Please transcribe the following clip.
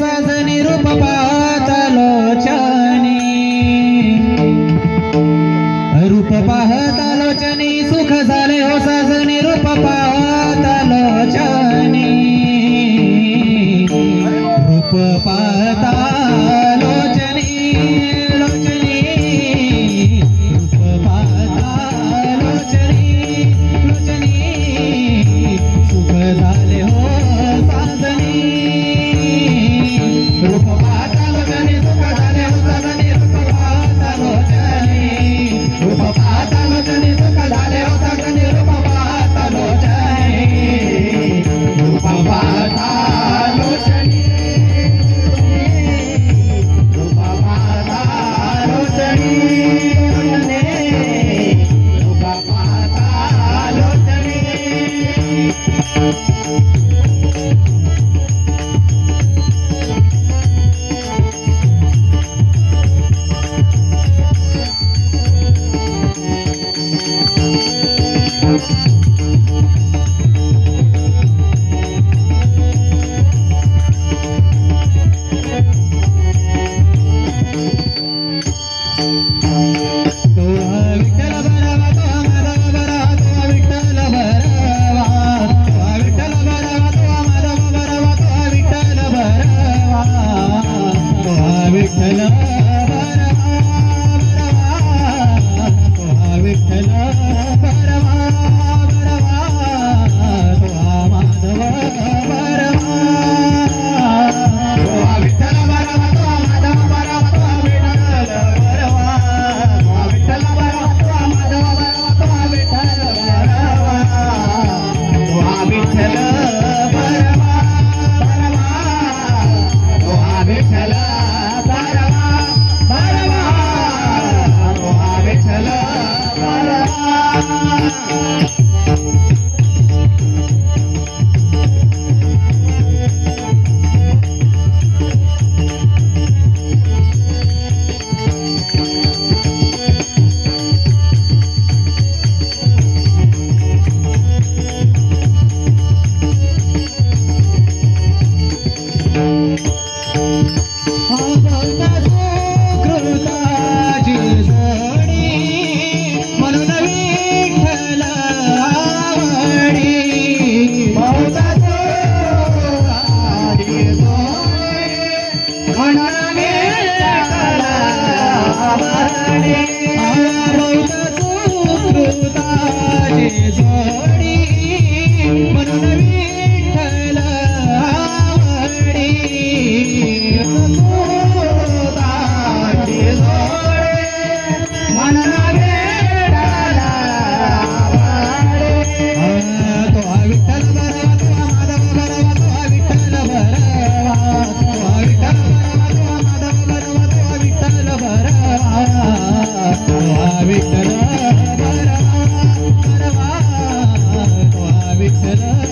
सजनी रूप पाहतालोचनी रूप सुख झाले हो सजनी रूप पाहतालोचनी रूप पाह மன்னனே சகல será